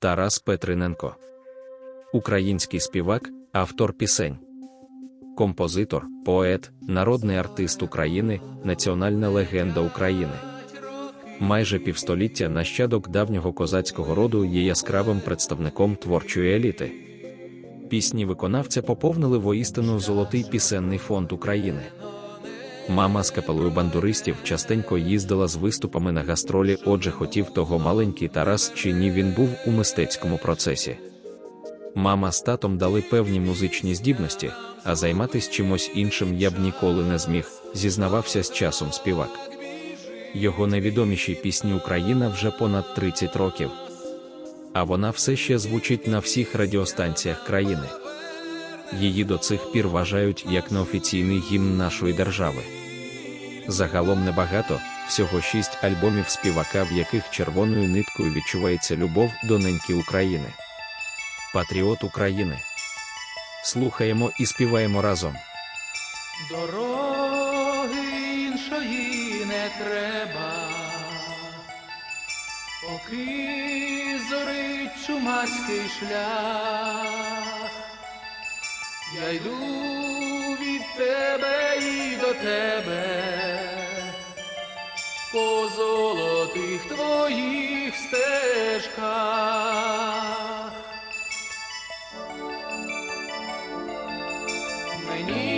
Тарас Петриненко. Український співак, автор пісень. Композитор, поет, народний артист України, національна легенда України. Майже півстоліття нащадок давнього козацького роду є яскравим представником творчої еліти. Пісні виконавця поповнили воістину золотий пісенний фонд України. Мама з капелою бандуристів частенько їздила з виступами на гастролі, отже, хотів того маленький Тарас чи ні він був у мистецькому процесі. Мама з татом дали певні музичні здібності, а займатися чимось іншим я б ніколи не зміг, зізнавався з часом співак. Його найвідоміші пісні Україна вже понад 30 років. А вона все ще звучить на всіх радіостанціях країни. Її до цих пір вважають як неофіційний гімн нашої держави. Загалом небагато, всього шість альбомів співака, в яких червоною ниткою відчувається любов до неньки України. Патріот України. Слухаємо і співаємо разом. Дороги іншої не треба, поки зорить чумацький шлях, я йду від тебе і до тебе, золотих твоїх стежках. Мені